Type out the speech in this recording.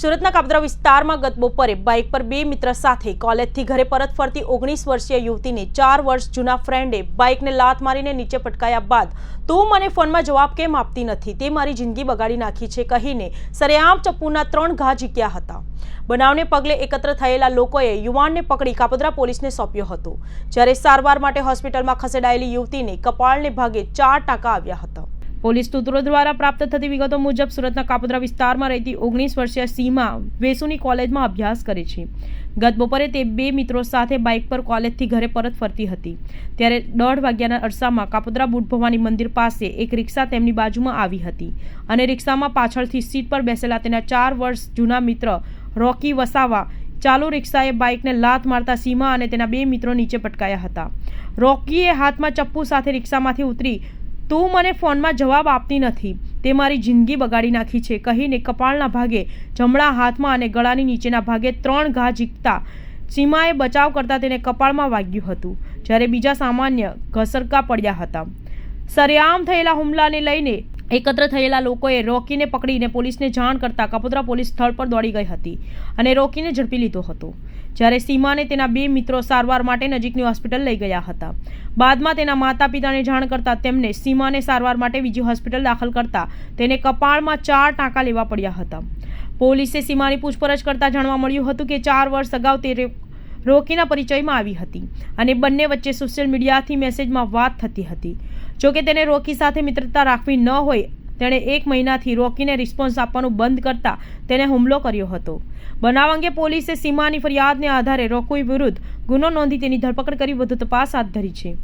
સુરતના કાપદરા વિસ્તારમાં ગત બપોરે બાઇક પર બે મિત્ર સાથે કોલેજથી ઘરે પરત ફરતી ઓગણીસ વર્ષીય યુવતીને ચાર વર્ષ જૂના ફ્રેન્ડે બાઇકને લાત મારીને નીચે પટકાયા બાદ તું મને ફોનમાં જવાબ કેમ આપતી નથી? તે મારી જિંદગી બગાડી નાખી છે કહીને સરેઆમ ચપ્પુના ત્રણ ઘા ઝીક્યા હતા. બનાવને પગલે એકત્ર થયેલા લોકોએ યુવાનને પકડી કાપદરા પોલીસને સોંપ્યો હતો. જ્યારે સારવાર માટે હોસ્પિટલમાં ખસેડાયેલી યુવતીને કપાળને ભાગે ચાર ટાંકા આવ્યા હતા. પોલીસ સૂત્રો દ્વારા પ્રાપ્ત થતી વિગતો મુજબ સુરતના કાપોદ્રા વિસ્તારમાં રહેતી ઓગણીસ વર્ષીય સીમા વેસુની કોલેજમાં અભ્યાસ કરે છે. ગત બપોરે તે બે મિત્રો સાથે બાઇક પર કોલેજથી ઘરે પરત ફરતી હતી. ત્યારે દોઢ વાગ્યાના અરસામાં કાપોદ્રા બુટ ભવાની મંદિર પાસે એક રિક્ષા તેમની બાજુમાં આવી હતી અને રિક્ષામાં પાછળથી સીટ પર બેસેલા તેના ચાર વર્ષ જૂના મિત્ર રોકી વસાવા ચાલુ રિક્ષાએ બાઇકને લાત મારતા સીમા અને તેના બે મિત્રો નીચે પટકાયા હતા. રોકીએ હાથમાં ચપ્પુ સાથે રિક્ષામાંથી ઉતરી તું મને ફોનમાં જવાબ આપતી નથી. તે મારી જિંદગી બગાડી નાખી છે. કહીને કપાળના ભાગે, જમણા હાથમાં અને ગળાની નીચેના ભાગે ત્રણ ઘા ઝીકતા સીમાએ બચાવ કરતાં તેને કપાળમાં વાગ્યું હતું, જ્યારે બીજા સામાન્ય ઘસરકા પડ્યા હતા. સરેઆમ થયેલા હુમલાને લઈને એકત્ર થયેલા લોકોએ રોકીને પકડીને પોલીસને જાણ કરતાં કપોદરા પોલીસ સ્થળ પર દોડી ગઈ હતી અને રોકીને ઝડપી લીધો હતો. જ્યારે સીમાને તેના બે મિત્રો સારવાર માટે નજીકની હોસ્પિટલ લઈ ગયા હતા. બાદમાં તેના માતા પિતાને જાણ કરતાં તેમને સીમાને સારવાર માટે બીજી હોસ્પિટલ દાખલ કરતાં તેને કપાળમાં ચાર ટાંકા લેવા પડ્યા હતા. પોલીસે સીમાની પૂછપરછ કરતાં જાણવા મળ્યું હતું કે ચાર વર્ષ અગાઉ તે રોકીના પરિચયમાં આવી હતી અને બંને વચ્ચે સોશિયલ મીડિયાથી મેસેજમાં વાત થતી હતી. જોકે તેને રોકી સાથે મિત્રતા રાખવી ન હોય, તેણે એક મહિનાથી રોકીને રિસ્પોન્સ આપવાનું બંધ કરતા તેને હુમલો કર્યો હતો. બનાવ અંગે પોલીસે સીમાની ફરિયાદને આધારે રોકી વિરુદ્ધ ગુનો નોંધી તેની ધરપકડ કરી વધુ તપાસ હાથ ધરી છે.